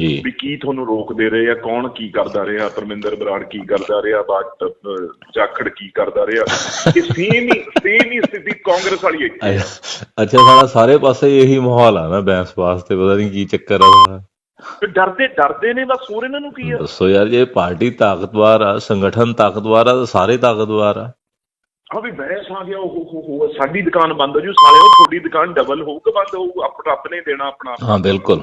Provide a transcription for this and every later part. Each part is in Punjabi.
ਜੀ। ਵੀ ਕੀ ਤੁਹਾਨੂੰ ਰੋਕਦੇ ਰਹੇ ਆ? ਕੌਣ ਕੀ ਕਰਦਾ ਰਿਹਾ? ਪਰਮਿੰਦਰ ਬਰਾੜ ਕੀ ਕਰਦਾ ਰਿਹਾ? ਅਹ, ਜਾਖੜ ਕੀ ਕਰਦਾ ਰਿਹਾ? ਇਹ ਸੇਮ ਹੀ ਸੇਮ ਹੀ ਸਥਿਤੀ ਕਾਂਗਰਸ ਵਾਲੀ ਆ। ਅੱਛਾ ਸਾਡਾ ਸਾਰੇ ਪਾਸੇ ਇਹੀ ਮਾਹੌਲ ਆ ਨਾ ਬੈਂਸ ਵਾਸਤੇ ਪਤਾ ਨਹੀਂ ਕੀ ਚੱਕਰ ਆ। ਤੇ ਡਰਦੇ ਡਰਦੇ ਨੇ ਬਸ ਹੋਰ ਇਹਨਾਂ ਨੂੰ ਕੀ ਆ? ਦੱਸੋ ਯਾਰ ਜੇ ਪਾਰਟੀ ਤਾਕਤਵਰ ਆ ਸੰਗਠਨ ਤਾਕਤਵਰ ਆ ਤਾਂ ਸਾਰੇ ਤਾਕਤਵਰ ਆ। ਆ ਵੀ ਬਹਿਸ ਆ ਗਿਆ ਉਹ ਹੋ ਹੋ ਸਾਡੀ ਦੁਕਾਨ ਬੰਦ ਹੋ ਜੂ ਸਾਲੇ ਉਹ ਤੁਹਾਡੀ ਦੁਕਾਨ ਡਬਲ ਹੋਊ ਕਿ ਬੰਦ ਹੋਊ ਆਪਣਾ ਆਪਣੇ ਦੇਣਾ ਆਪਣਾ। ਹਾਂ ਬਿਲਕੁਲ।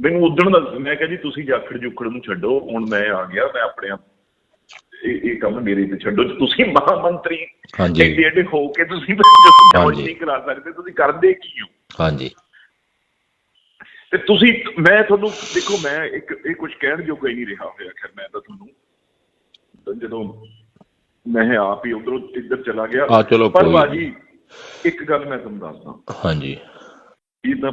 ਮੈਨੂੰ ਉਦਣ ਦਾ ਮੈਂ ਕਿਹਾ ਜੀ ਤੁਸੀਂ ਜਾਖੜ ਜੁਖੜ ਨੂੰ ਛੱਡੋ ਹੁਣ ਮੈਂ ਆ ਗਿਆ ਮੈਂ ਆਪਣੇ ਆਪ ਇਹ ਇਹ ਕੰਮ ਮੇਰੇ ਤੇ ਛੱਡੋ। ਤੁਸੀਂ ਮਹਾਮੰਤਰੀ ਹਾਂਜੀ। ਐਡੇ ਐਡੇ ਹੋ ਕੇ ਤੁਸੀਂ ਹਾਂਜੀ। ਨਹੀਂ ਕਰਾ ਸਕਦੇ ਤੁਸੀਂ ਕਰਦੇ ਕੀ ਹੋ? ਹਾਂਜੀ। ਤੇ ਤੁਸੀਂ ਮੈਂ ਤੁਹਾਨੂੰ ਦੇਖੋ ਮੈਂ ਇੱਕ ਇਹ ਕੁਝ ਕਹਿਣ ਜੋ ਕੋਈ ਨਹੀਂ ਰਿਹਾ ਹੋਇਆ ਖੈਰ ਮੈਂ ਤਾਂ ਤੁਹਾਨੂੰ ਜਦੋਂ ਮੈਂ ਆਪ ਹੀ ਉਧਰੋਂ ਇੱਧਰ ਚਲਾ ਗਿਆ। ਪਰ ਬਾਜੀ ਇੱਕ ਗੱਲ ਮੈਂ ਤੁਹਾਨੂੰ ਦੱਸਦਾ। ਹਾਂਜੀ। ਇਹ ਤਾਂ